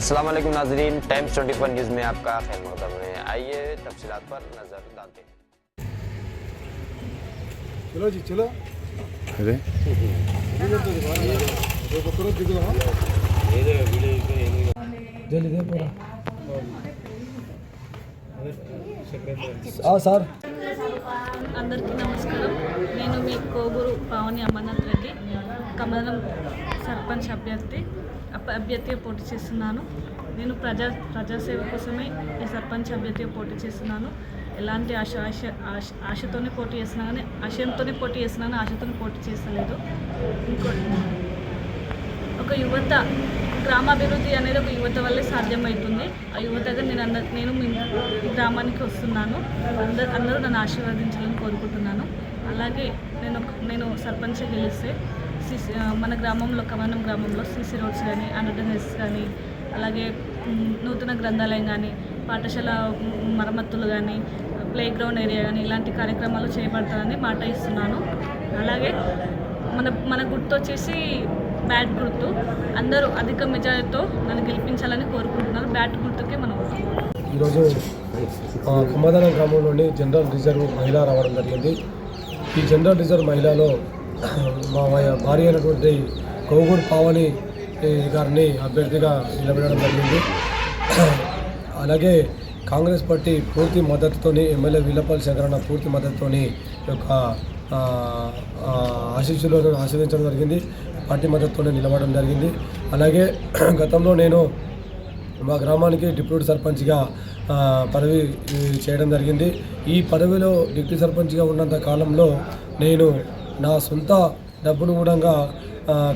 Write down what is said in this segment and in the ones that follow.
अस्सलाम वालेकुम नाजरीन टाइम्स 24 न्यूज़ में आपका खैर मकदम है आइए तफसीलात पर नज़र डालते हैं చలో జీ చలో అదే రేపు ఒక్కరోజు దిగుదామా జల్దీ పోరా సార్ అందరికీ నమస్కారం నేను మీ కోగూరు పావని అమర్నాథ్ రెడ్డి కమలం సర్పంచ్ అభ్యర్థి అప్ప- అభ్యర్థిగా పోటీ చేస్తున్నాను. నేను ప్రజా ప్రజాసేవ కోసమే ఈ సర్పంచ్ అభ్యర్థిగా పోటీ చేస్తున్నాను. ఎలాంటి ఆశ ఆశ ఆశ ఆశతోనే పోటీ చేస్తున్నా కానీ ఆశయంతోనే పోటీ చేస్తున్నాను ఆశతోనే పోటీ చేస్తలేదు. ఇంకో ఒక యువత గ్రామాభివృద్ధి అనేది ఒక యువత వల్లే సాధ్యమవుతుంది. ఆ యువతగా నేను అందరు నేను మీ గ్రామానికి వస్తున్నాను. అందరు అందరూ నన్ను ఆశీర్వదించాలని కోరుకుంటున్నాను. అలాగే నేను నేను సర్పంచ్ గెలిస్తే సిసి మన గ్రామంలో కమనం గ్రామంలో సిసి రోడ్స్ కానీ అనటనెస్ కానీ అలాగే నూతన గ్రంథాలయం కానీ పాఠశాల మరమ్మతులు కానీ ప్లే గ్రౌండ్ ఏరియా కానీ ఇలాంటి కార్యక్రమాలు చేపడతానని మాట ఇస్తున్నాను. అలాగే మన మన గుర్తు వచ్చేసి బ్యాట్ గుర్తు. అందరూ అధిక మెజారిటీతో నన్ను గెలిపించాలని కోరుకుంటున్నారు. బ్యాట్ గుర్తుకే మనం ఈరోజు కుమ్మదనం గ్రామంలోని జనరల్ రిజర్వ్ మహిళ రావడం జరిగింది. ఈ జనరల్ రిజర్వ్ మహిళలో మా భార్య అయినటువంటి గౌగూర్ పావని గారిని అభ్యర్థిగా నిలబెట్టడం జరిగింది. అలాగే కాంగ్రెస్ పార్టీ పూర్తి మద్దతుతోని ఎమ్మెల్యే విల్లపల్లి శంకరన్న పూర్తి మద్దతుతోని యొక్క ఆ, ఆ, ఆశీస్సులను జరిగింది. పార్టీ మద్దతుతోనే నిలబడడం జరిగింది. అలాగే గతంలో నేను మా గ్రామానికి డిప్యూటీ సర్పంచ్గా పదవి చేయడం జరిగింది. ఈ పదవిలో డిప్యూటీ సర్పంచ్గా ఉన్నంత కాలంలో నేను నా సొంత డబ్బును కూడా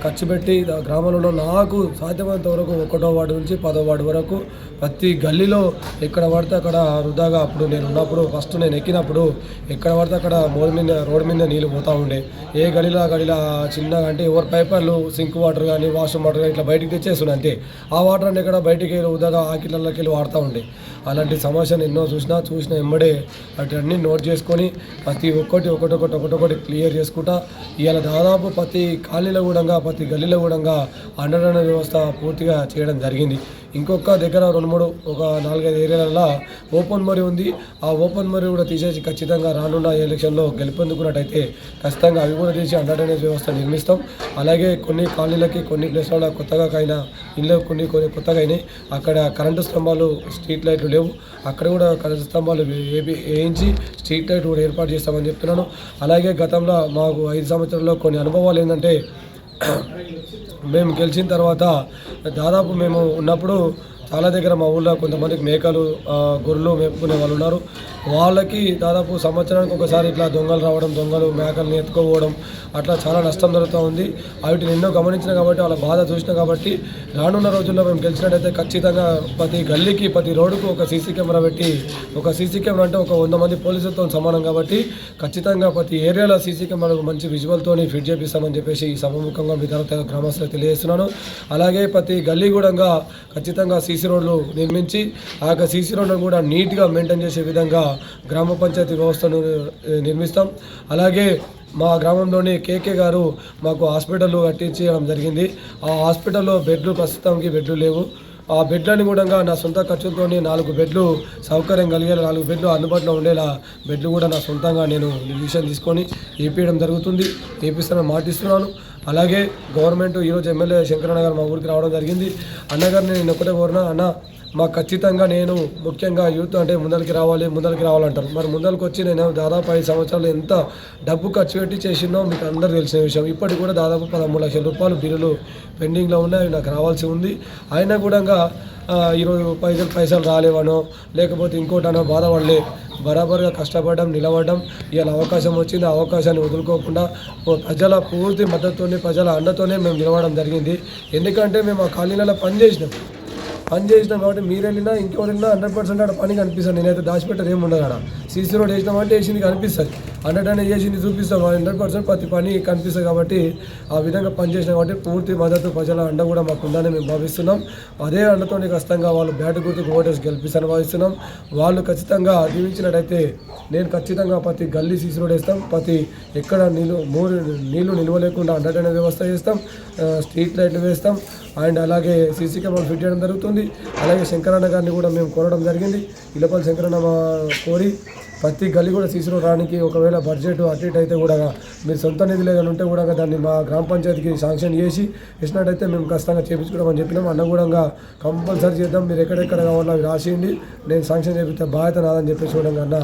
ఖర్చు పెట్టి గ్రామంలో నాకు సాధ్యమైనంత వరకు ఒకటో వార్డు నుంచి పదో వార్డు వరకు ప్రతి గల్లీలో ఎక్కడ పడితే అక్కడ వృధాగా అప్పుడు నేను ఉన్నప్పుడు ఫస్ట్ నేను ఎక్కినప్పుడు ఎక్కడ పడితే అక్కడ రోడ్డు మీద రోడ్డు మీద నీళ్ళు పోతూ ఉండే. ఏ గలీలో ఆ గడిలో చిన్నగా అంటే ఎవరు పైపర్లు సింక్ వాటర్ కానీ వాష్రూమ్ వాటర్ కానీ ఇట్లా బయటికి తెచ్చేస్తున్నాయి అంతే. ఆ వాటర్ అన్ని ఇక్కడ బయటికి వెళ్ళి వృధాగా ఆకిళ్ళకి వెళ్ళి వాడుతూ ఉండే. అలాంటి సమస్యను ఎన్నో చూసినా చూసిన ఎమ్మడే అటన్నీ నోట్ చేసుకొని ప్రతి ఒక్కటి ఒకటొకటి ఒకటొకటి క్లియర్ చేసుకుంటా. ఇవాళ దాదాపు ప్రతి కాలనీలో కూడా ప్రతి గల్లీలో కూడా అండర్ వ్యవస్థ పూర్తిగా చేయడం జరిగింది. ఇంకొక దగ్గర రెండు మూడు ఒక నాలుగైదు ఏరియాలలో ఓపెన్ మరి ఉంది. ఆ ఓపెన్ మరి కూడా తీసేసి ఖచ్చితంగా రానున్న ఎలక్షన్లో గెలుపొందుకున్నట్టయితే ఖచ్చితంగా అవి కూడా తీసి అండర్ వ్యవస్థ నిర్మిస్తాం. అలాగే కొన్ని కాలనీలకి కొన్ని ప్లేస్లలో కొత్తగా అయినా ఇళ్ళు కొన్ని కొన్ని కొత్తగా అయినాయి. అక్కడ కరెంటు స్తంభాలు స్ట్రీట్ లైట్లు లేవు. అక్కడ కూడా కరెంటు స్తంభాలు వేయించి స్ట్రీట్ లైట్ కూడా ఏర్పాటు చేస్తామని చెప్తున్నాను. అలాగే గతంలో మాకు ఐదు సంవత్సరాల్లో కొన్ని అనుభవాలు ఏంటంటే మేము గెలిచిన తర్వాత దాదాపు మేము ఉన్నప్పుడు చాలా దగ్గర మా ఊళ్ళో కొంతమందికి మేకలు గొర్రెలు మేపుకునే వాళ్ళు ఉన్నారు. వాళ్ళకి దాదాపు సంవత్సరానికి ఒకసారి ఇట్లా దొంగలు రావడం దొంగలు మేకల్ని ఎత్తుకోవడం అట్లా చాలా నష్టం జరుగుతూ ఉంది. వాటిని ఎన్నో గమనించిన కాబట్టి వాళ్ళ బాధ చూసిన కాబట్టి రానున్న రోజుల్లో మేము గెలిచినట్టయితే ఖచ్చితంగా ప్రతి గల్లీకి ప్రతి రోడ్డుకు ఒక సీసీ కెమెరా పెట్టి ఒక సీసీ కెమెరా అంటే ఒక వంద మంది పోలీసులతో సమానం కాబట్టి ఖచ్చితంగా ప్రతి ఏరియాలో సీసీ కెమెరాకు మంచి విజువల్తో ఫిట్ చేపిస్తామని చెప్పేసి ఈ సభముఖంగా మీ తర్వాత గ్రామస్తులకు తెలియజేస్తున్నాను. అలాగే ప్రతి గల్లీ కూడా ఖచ్చితంగా సీసీ రోడ్లు నిర్మించి ఆ యొక్క సీసీ రోడ్లను కూడా నీట్గా మెయింటైన్ చేసే విధంగా గ్రామ పంచాయతీ వ్యవస్థను నిర్మిస్తాం. అలాగే మా గ్రామంలోని కేకే గారు మాకు హాస్పిటల్ కట్టించడం జరిగింది. ఆ హాస్పిటల్లో బెడ్లు ప్రస్తుతానికి బెడ్లు లేవు. ఆ బెడ్లని కూడా నా సొంత ఖర్చుతో నాలుగు బెడ్లు సౌకర్యం కలిగేలా నాలుగు బెడ్లు అందుబాటులో ఉండేలా బెడ్లు కూడా నా సొంతంగా నేను డిసిషన్ తీసుకొని వేపించడం జరుగుతుంది. వేపిస్తానని మాటిస్తున్నాను. అలాగే గవర్నమెంట్ ఈరోజు ఎమ్మెల్యే శంకరన్న గారు మా ఊరికి రావడం జరిగింది. అన్నగారిని నేను ఒకటే కోరిన అన్న మాకు ఖచ్చితంగా నేను ముఖ్యంగా యూత్ అంటే ముందరికి రావాలి ముందరికి రావాలంటారు. మరి ముందరికి వచ్చి నేను దాదాపు ఐదు సంవత్సరాలు ఎంత డబ్బు ఖర్చు పెట్టి చేసినో మీకు అందరూ తెలిసిన విషయం. ఇప్పటికి కూడా దాదాపు పదమూడు లక్షల రూపాయలు బిల్లులు పెండింగ్లో ఉన్నాయి. నాకు రావాల్సి ఉంది. అయినా కూడా ఈరోజు పైసలు పైసలు రాలేవనో లేకపోతే ఇంకోటనో బాధపడలే. బరాబర్గా కష్టపడడం నిలబడడం. ఇవాళ అవకాశం వచ్చింది. ఆ అవకాశాన్ని వదులుకోకుండా ప్రజల పూర్తి మద్దతుతోనే ప్రజల అండతోనే మేము నిలవడం జరిగింది. ఎందుకంటే మేము ఆ కాలనీలలో పని చేసినాం పని చేసినాం కాబట్టి మీరు వెళ్ళినా ఇంకెవరు వెళ్ళినా హండ్రెడ్ పర్సెంట్ ఆడ పని కనిపిస్తుంది. నేనైతే దాచిపెట్టరు ఏమి ఉండదు ఆడ. సీసీ రోడ్ వేసినామంటే వేసింది కనిపిస్తుంది. హండ్రెడ్ అనేది చేసింది చూపిస్తాం. హండ్రెడ్ పర్సెంట్ ప్రతి పని కనిపిస్తుంది కాబట్టి ఆ విధంగా పని చేసినాం కాబట్టి పూర్తి మద్దతు ప్రజల అండ కూడా మాకు ఉందని మేము భావిస్తున్నాం. అదే అండతో ఖచ్చితంగా వాళ్ళు బ్యాట్ గుర్తుకు ఓటర్స్ గెలిపిస్తారని భావిస్తున్నాం. వాళ్ళు ఖచ్చితంగా దీవించినట్టయితే నేను ఖచ్చితంగా ప్రతి గల్లీ సీసీ రోడ్ వేస్తాం. ప్రతి ఎక్కడ నీళ్ళు మూడు నీళ్ళు నిల్వ లేకుండా అండర్ వ్యవస్థ చేస్తాం. స్ట్రీట్ లైట్లు వేస్తాం. అండ్ అలాగే సీసీ కెమెరాలు ఫిట్ చేయడం జరుగుతుంది. జరుగుతుంది అలాగే శంకరన్న గారిని కూడా మేము కోరడం జరిగింది. ఇలపల్లి శంకరన్న కోరి ప్రతి గల్లీ కూడా తీసుకురావడానికి ఒకవేళ బడ్జెట్ అటు ఇటు అయితే కూడా మీరు సొంత నిధులు ఏదైనా ఉంటే కూడా దాన్ని మా గ్రామ పంచాయతీకి శాంక్షన్ చేసి ఇచ్చినట్టయితే మేము ఖచ్చితంగా చేయించుకోవడం చెప్పినాం. అనుగుణంగా కూడా కంపల్సరీ చేద్దాం. మీరు ఎక్కడెక్కడ కావాలో అవి రాసియండి నేను శాంక్షన్ చేపిస్తే బాధ్యత నాదని చెప్పేసి కూడా అన్న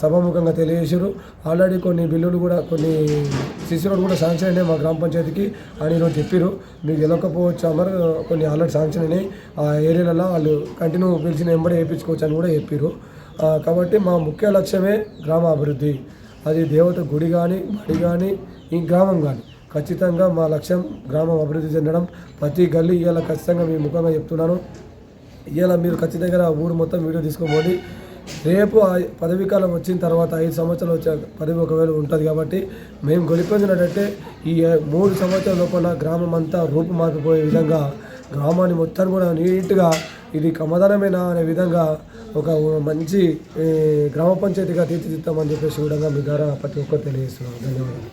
సభాముఖంగా తెలియజేశారు. ఆల్రెడీ కొన్ని బిల్లులు కూడా కొన్ని సిసి రోడ్ కూడా శాంక్షన్ అయినాయి మా గ్రామ పంచాయతీకి అని ఈరోజు చెప్పారు మీకు వెళ్ళకపోవచ్చు అమర్ కొన్ని ఆల్రెడీ శాంక్షన్ అయినాయి. ఆ ఏరియాలలో వాళ్ళు కంటిన్యూ పిలిచిన వెంబడి వేయించుకోవచ్చు అని కూడా చెప్పారు కాబట్టి మా ముఖ్య లక్ష్యమే గ్రామ అభివృద్ధి అది దేవత గుడి కానీ బడి కానీ ఈ గ్రామం కానీ ఖచ్చితంగా మా లక్ష్యం గ్రామం అభివృద్ధి చెందడం. ప్రతి గల్లీ ఇవాళ ఖచ్చితంగా మీ ముఖంగా చెప్తున్నాను. ఇవాళ మీరు ఖచ్చితంగా ఊరు మొత్తం వీడియో తీసుకోబోండి రేపు పదవీకాలం పదవీ కాలం వచ్చిన తర్వాత ఐదు సంవత్సరాలు వచ్చే పదవి ఒకవేళ ఉంటుంది కాబట్టి మేము గొలిపొందినట్టయితే ఈ మూడు సంవత్సరాల లోపల గ్రామం అంతా రూపుమాపిపోయే విధంగా గ్రామాన్ని మొత్తాన్ని కూడా నీట్గా ఇది కమదనమేనా అనే విధంగా ఒక మంచి గ్రామ పంచాయతీగా తీర్చిదిద్దామని చెప్పేసి విధంగా మీ ద్వారా ప్రతి ఒక్కరు తెలియజేస్తున్నాం. ధన్యవాదాలు.